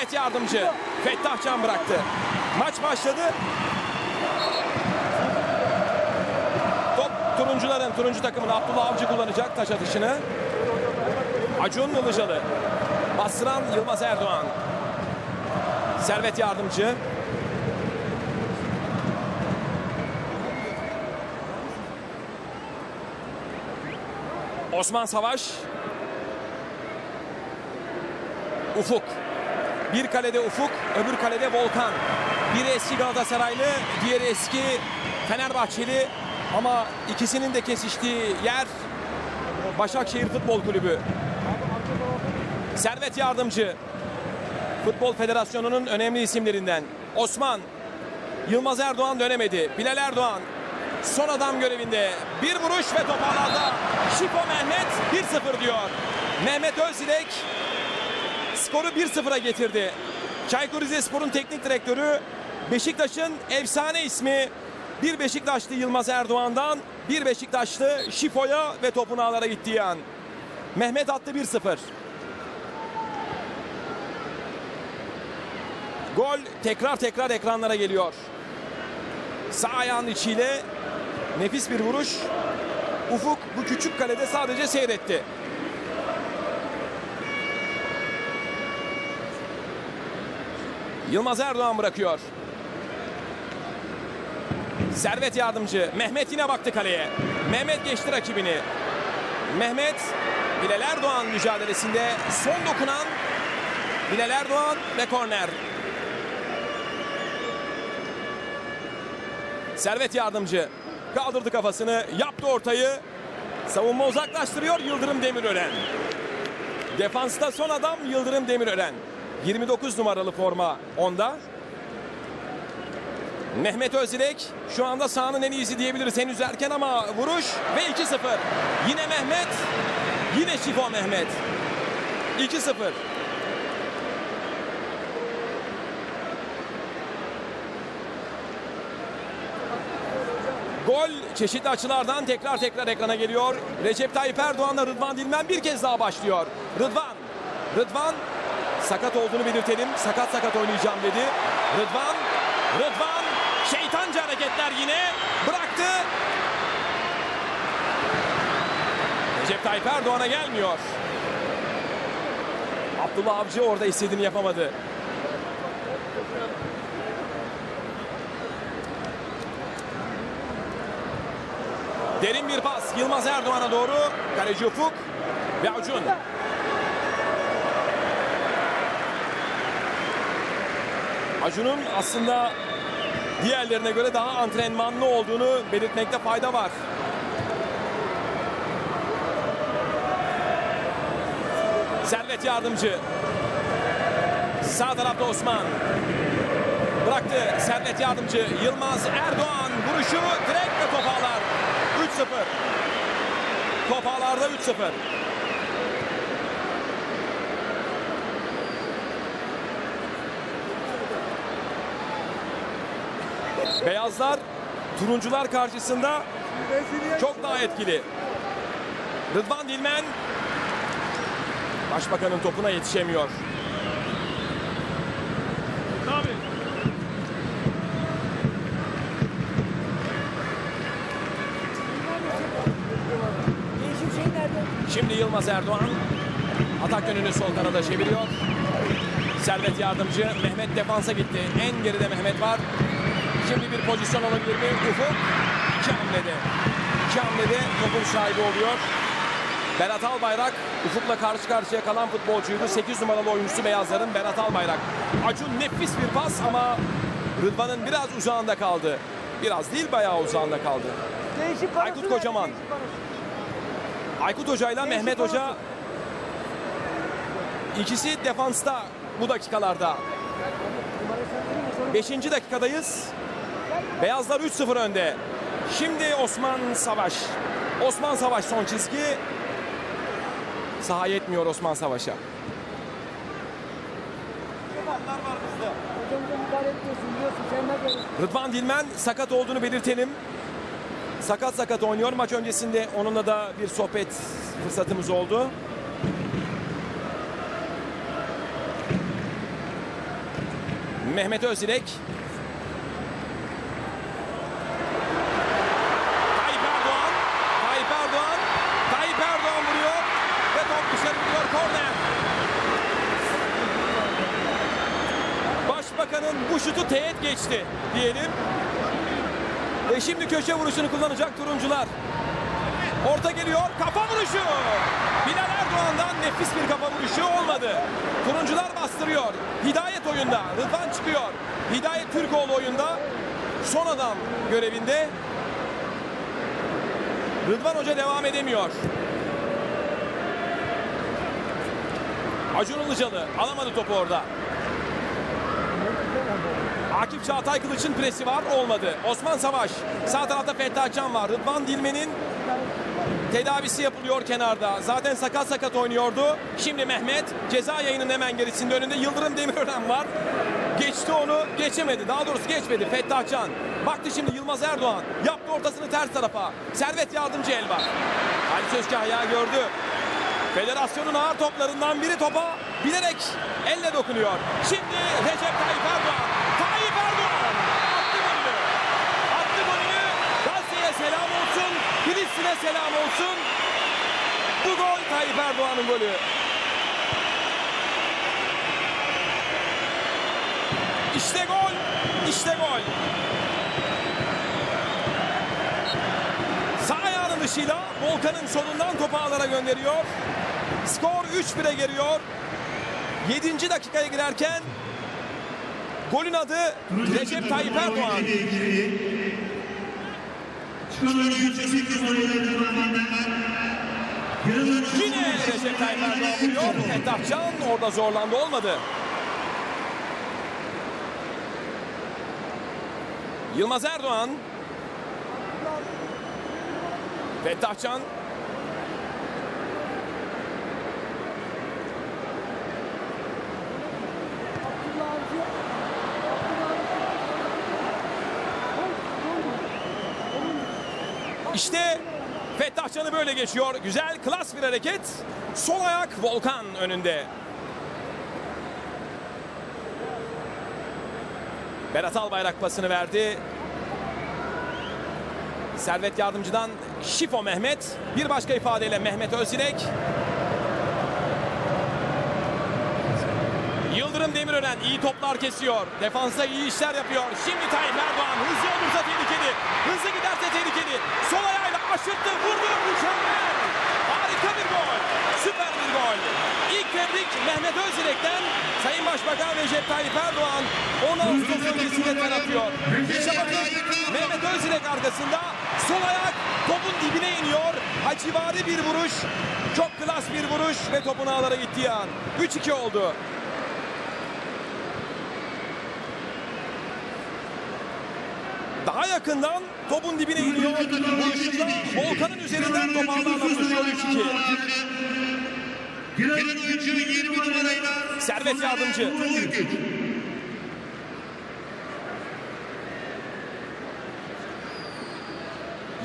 Servet yardımcı. Fettah Can bıraktı. Maç başladı. Top turuncuların, turuncu takımın Abdullah Avcı kullanacak taş atışını. Acun Ilıcalı. Bastıran Yılmaz Erdoğan. Servet yardımcı. Osman Savaş. Ufuk. Bir kalede Ufuk, öbür kalede Volkan. Biri eski Galatasaraylı, diğeri eski Fenerbahçeli. Ama ikisinin de kesiştiği yer Başakşehir Futbol Kulübü. Servet Yardımcı. Futbol Federasyonu'nun önemli isimlerinden. Osman. Yılmaz Erdoğan dönemedi. Bilal Erdoğan son adam görevinde. Bir vuruş ve top ağlarda. Şipo Mehmet 1-0 diyor. Mehmet Özilek skoru 1-0'a getirdi. Çaykur Rizespor'un teknik direktörü Beşiktaş'ın efsane ismi bir Beşiktaşlı Yılmaz Erdoğan'dan bir Beşiktaşlı Şifo'ya ve topun ağlara gittiği an. Mehmet attı 1-0. Gol tekrar tekrar ekranlara geliyor. Sağ ayağın içiyle nefis bir vuruş. Ufuk bu küçük kalede sadece seyretti. Yılmaz Erdoğan bırakıyor. Servet yardımcı. Mehmet yine baktı kaleye. Mehmet geçti rakibini. Mehmet Bilal Erdoğan mücadelesinde son dokunan Bilal Erdoğan ve korner. Servet yardımcı kaldırdı kafasını, yaptı ortayı. Savunma uzaklaştırıyor Yıldırım Demirören. Defansta son adam Yıldırım Demirören. 29 numaralı forma onda. Mehmet Özilek şu anda sahanın en iyisi diyebiliriz henüz erken ama vuruş ve 2-0. Yine Mehmet, yine Şifo Mehmet. 2-0. Gol çeşitli açılardan tekrar tekrar ekrana geliyor. Recep Tayyip Erdoğan'la Rıdvan Dilmen bir kez daha başlıyor. Rıdvan, Rıdvan sakat olduğunu belirtelim. Sakat sakat oynayacağım dedi. Rıdvan, Rıdvan şeytanca hareketler yine bıraktı. Recep Tayyip Erdoğan'a gelmiyor. Abdullah Avcı orada istediğini yapamadı. Derin bir pas Yılmaz Erdoğan'a doğru. Kaleci Ufuk ve Acun. Acun'un aslında diğerlerine göre daha antrenmanlı olduğunu belirtmekte fayda var. Servet yardımcı. Sağ tarafta Osman. Bıraktı Servet yardımcı. Yılmaz Erdoğan vuruşu direkt ve top ağlar. 3-0. Top ağlarda 3-0. Beyazlar turuncular karşısında çok daha etkili. Rıdvan Dilmen Başbakanın topuna yetişemiyor. Şimdi Yılmaz Erdoğan atak yönünü sol kanada çeviriyor. Servet yardımcı Mehmet defansa gitti. En geride Mehmet var. Şimdi bir pozisyon alabilir mi? Ufuk iki hamlede. İki hamlede topun sahibi oluyor. Berat Albayrak Ufuk'la karşı karşıya kalan futbolcuydu. 8 numaralı oyuncusu Beyazların Berat Albayrak. Acun nefis bir pas ama Rıdvan'ın biraz uzağında kaldı. Biraz değil bayağı uzağında kaldı. Aykut? Kocaman. Aykut Hoca ile Mehmet. Hoca ikisi defansta bu dakikalarda. Beşinci dakikadayız. Beyazlar 3-0 önde. Şimdi Osman Savaş. Osman Savaş son çizgi. Saha yetmiyor Osman Savaş'a. Rıdvan Dilmen sakat olduğunu belirtelim. Sakat sakat oynuyor. Maç öncesinde onunla da bir sohbet fırsatımız oldu. Mehmet Özdilek. Tayyip Erdoğan. Tayyip Erdoğan. Tayyip Erdoğan vuruyor. Ve top dışarı gidiyor. Korner. Başbakanın bu şutu teğet geçti diyelim. Ve şimdi köşe vuruşunu kullanacak turuncular. Orta geliyor. Kafa vuruşu. Bilal Erdoğan'dan nefis bir kafa vuruşu olmadı. Turuncular bastırıyor. Hidayet oyunda. Rıdvan çıkıyor. Hidayet Türkoğlu oyunda. Son adam görevinde. Rıdvan Hoca devam edemiyor. Acun Ilıcalı alamadı topu orada. Akif Çağatay Kılıç'ın presi var olmadı. Osman Savaş sağ tarafta Fettah Can var. Rıdvan Dilmen'in tedavisi yapılıyor kenarda. Zaten sakat sakat oynuyordu. Şimdi Mehmet ceza yayının hemen gerisinde önünde Yıldırım Demirören var. Geçti onu geçemedi. Daha doğrusu geçmedi Fettah Can. Baktı şimdi Yılmaz Erdoğan. Yaptı ortasını ters tarafa. Servet yardımcı el var. Halis Özkahya gördü. Federasyonun ağır toplarından biri topa bilerek elle dokunuyor. Şimdi Recep Tayyip Erdoğan. Tayyip Erdoğan attı golünü. Attı golünü. Gazze'ye selam olsun. Filistin'e selam olsun. Bu gol Tayyip Erdoğan'ın golü. İşte gol. İşte gol. Sağ ayağının dışıyla Volkan'ın solundan topu ağlara gönderiyor. Skor 3-1'e geliyor. 7. dakikaya girerken golün adı Recep Tayyip Erdoğan. Yine Recep Tayyip Erdoğan vuruyor. Fettah Can orada zorlandı olmadı. Yılmaz Erdoğan. Fettah Can. Abdullah Avcı. Abdullah Avcı. İşte Fettah böyle geçiyor. Güzel, klas bir hareket. Sol ayak Volkan önünde. Berat Albayrak pasını verdi. Servet Yardımcı'dan Şifo Mehmet. Bir başka ifadeyle Mehmet Özdilek. Yıldırım Demirören iyi toplar kesiyor. Defansa iyi işler yapıyor. Şimdi Tayyip Erdoğan hızlı olursa tehlikeli. Hızlı giderse tehlikeli. Sol ayağıyla aşırttı. Vurdu. Mükemmel. Harika bir gol. Süper bir gol. İlk tebrik Mehmet Özdilek'ten Sayın Başbakan Recep Tayyip Erdoğan 10 Ağustos öncesinde ter atıyor. İşte bakın Mehmet Özdilek arkasında sol ayak topun dibine iniyor. Hacivari bir vuruş. Çok klas bir vuruş ve topun ağlara gittiği an. 3-2 oldu. Daha yakından topun dibine iniyor. Vuruşunda Volkan'ın üzerinden top ağlarla buluşuyor 3-2. Giren oyuncu 20 numarayla Servet Yardımcı.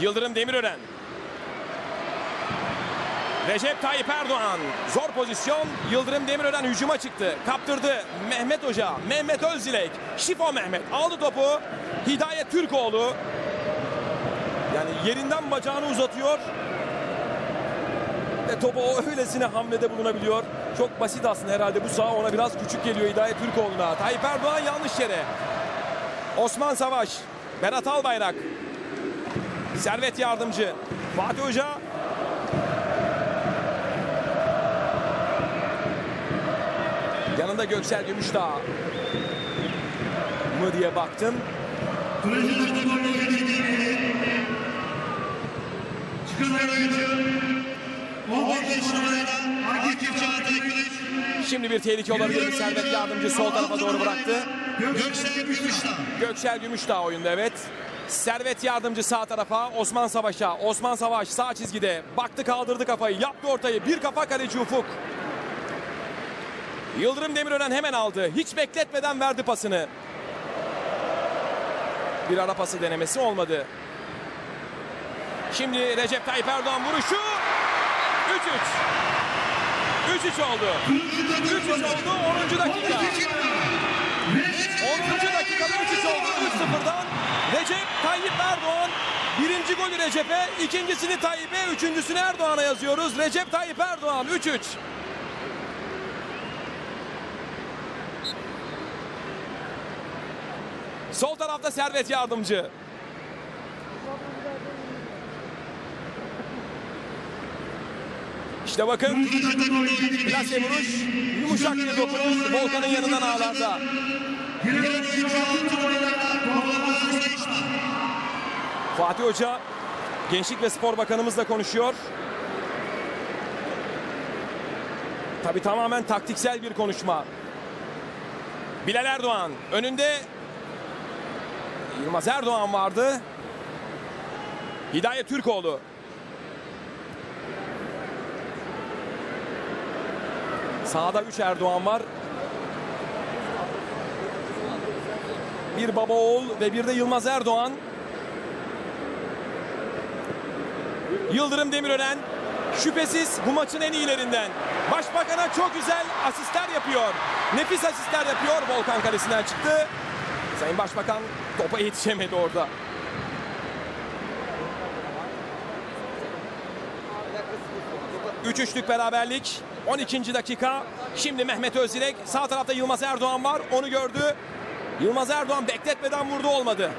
Yıldırım Demirören. Recep Tayyip Erdoğan. Zor pozisyon. Yıldırım Demirören hücuma çıktı. Kaptırdı. Mehmet Hoca. Mehmet Özdilek. Şifo Mehmet. Aldı topu. Hidayet Türkoğlu. Yani yerinden bacağını uzatıyor. Ve topu o öylesine hamlede bulunabiliyor. Çok basit aslında herhalde bu saha ona biraz küçük geliyor Hidayet Türkoğlu'na. Tayyip Erdoğan yanlış yere. Osman Savaş. Berat Albayrak. Servet Yardımcı. Fatih Hoca. Yanında Göksel Gümüşdağ mı diye baktım. Şimdi bir tehlike olabilir. Servet Yardımcı sol tarafa doğru bıraktı. Göksel Gümüşdağ Göksel Gümüşdağ oyunda evet. Servet yardımcı sağ tarafa Osman Savaş'a. Osman Savaş sağ çizgide. Baktı kaldırdı kafayı. Yaptı ortayı. Bir kafa kaleci Ufuk. Yıldırım Demirören hemen aldı. Hiç bekletmeden verdi pasını bir ara pası denemesi olmadı. Şimdi Recep Tayyip Erdoğan vuruşu 3-3. 3-3 oldu. 3-3 oldu 10. dakika. 10. dakikada 3-3 oldu. 3-0'dan Recep Tayyip Erdoğan birinci golü Recep'e, ikincisini Tayyip'e, üçüncüsünü Erdoğan'a yazıyoruz. Recep Tayyip Erdoğan 3-3. Sol tarafta Servet Yardımcı. İşte bakın plase vuruş, yumuşak bir dokunuş Volkan'ın yanından ağlarda. Fatih Hoca Gençlik ve Spor Bakanımızla konuşuyor. Tabi tamamen taktiksel bir konuşma. Bilal Erdoğan önünde Yılmaz Erdoğan vardı. Hidayet Türkoğlu. Sağda 3 Erdoğan var. Bir baba oğul ve bir de Yılmaz Erdoğan. Yıldırım Demirören şüphesiz bu maçın en iyilerinden. Başbakan'a çok güzel asistler yapıyor. Nefis asistler yapıyor. Volkan kalesinden çıktı. Sayın Başbakan topa yetişemedi orada. Üç üçlük beraberlik. 12. dakika. Şimdi Mehmet Özdilek. Sağ tarafta Yılmaz Erdoğan var. Onu gördü. Yılmaz Erdoğan bekletmeden vurdu olmadı.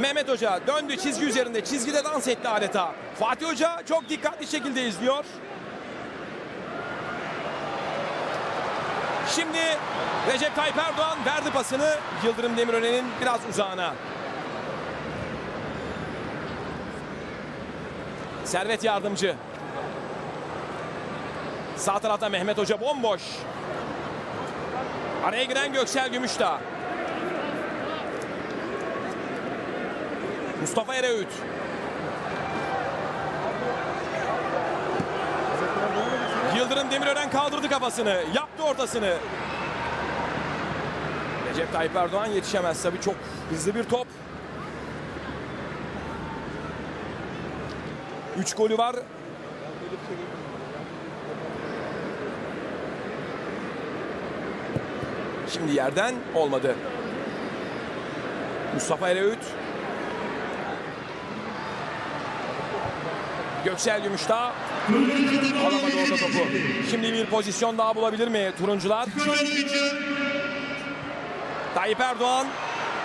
Mehmet Hoca döndü çizgi üzerinde. Çizgide dans etti adeta. Fatih Hoca çok dikkatli şekilde izliyor. Şimdi Recep Tayyip Erdoğan verdi pasını Yıldırım Demirören'in biraz uzağına. Servet yardımcı. Sağ tarafta Mehmet Hoca bomboş. Araya giren Göksel Gümüşdağ. Mustafa Ereğüt. Yıldırım Demirören kaldırdı kafasını. Yaptı ortasını. Recep Tayyip Erdoğan yetişemez tabii çok hızlı bir top. 3 golü var. Şimdi yerden olmadı. Mustafa Ereğüt. Göksel Gümüşdağ alamadı orada topu. Şimdi bir pozisyon daha bulabilir mi turuncular? Tayyip Erdoğan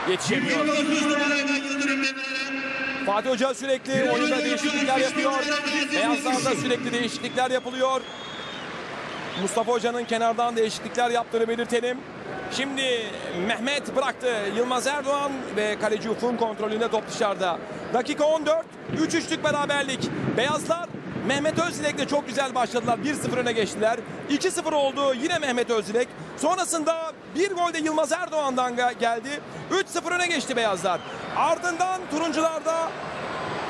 yetişemiyor. 29 numarayla Yıldırım Demirören. Fatih Hoca sürekli oyunda değişiklikler yapıyor. Beyazlarda sürekli değişiklikler yapılıyor. Mustafa Hoca'nın kenardan değişiklikler yaptığını belirtelim. Şimdi Mehmet bıraktı. Yılmaz Erdoğan ve kaleci Ufuk'un kontrolünde top dışarıda. Dakika 14. 3-3'lük beraberlik. Beyazlar Mehmet Özdilek'le çok güzel başladılar. 1-0 öne geçtiler. 2-0 oldu yine Mehmet Özdilek. Sonrasında bir gol de Yılmaz Erdoğan'dan geldi. 3-0 öne geçti Beyazlar. Ardından turuncularda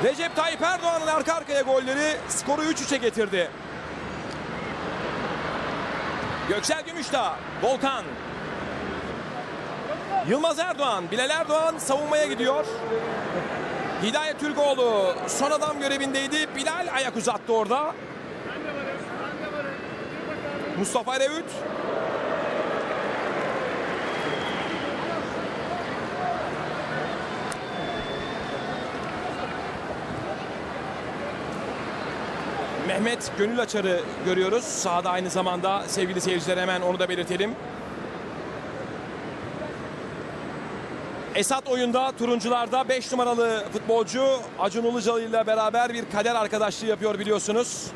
Recep Tayyip Erdoğan'ın arka arkaya golleri skoru 3-3'e getirdi. Göksel Gümüşdağ, Volkan. Yılmaz Erdoğan, Bilal Erdoğan savunmaya gidiyor. Hidayet Türkoğlu son adam görevindeydi. Bilal ayak uzattı orada. Mustafa Ereğüt. Mehmet Gönül Açar'ı görüyoruz. Sahada aynı zamanda sevgili seyirciler hemen onu da belirtelim. Esat oyunda turuncularda 5 numaralı futbolcu Acun Ilıcalı ile beraber bir kader arkadaşlığı yapıyor biliyorsunuz.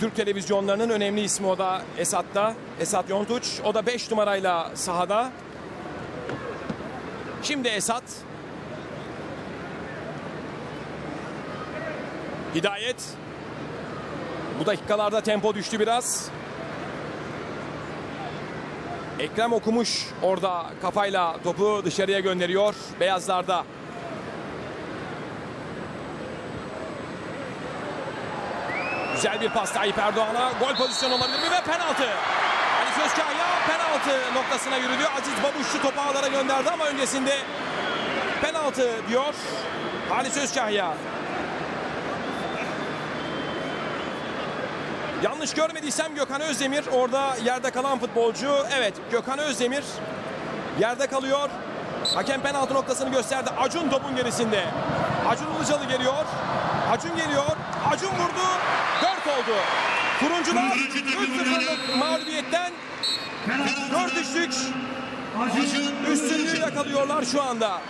Türk televizyonlarının önemli ismi o da Esat'ta. Esat Yontuç. O da 5 numarayla sahada. Şimdi Esat. Hidayet. Bu dakikalarda tempo düştü biraz. Ekrem okumuş orada kafayla topu dışarıya gönderiyor beyazlarda. Güzel bir pas Tayyip Erdoğan'a. Gol pozisyonu olabilir mi ve penaltı. Ali Sözkaya penaltı noktasına yürüdü. Aziz Babuşçu topu ağlara gönderdi ama öncesinde penaltı diyor Ali Sözkaya. Yanlış görmediysem Gökhan Özdemir orada yerde kalan futbolcu. Evet Gökhan Özdemir yerde kalıyor. Hakem penaltı noktasını gösterdi. Acun topun gerisinde. Acun Ilıcalı geliyor. Acun geliyor. Acun vurdu. 4 oldu. Turuncular 3-0'lık mağlubiyetten 4 üçlük Acun üstünlüğü yakalıyorlar şu anda.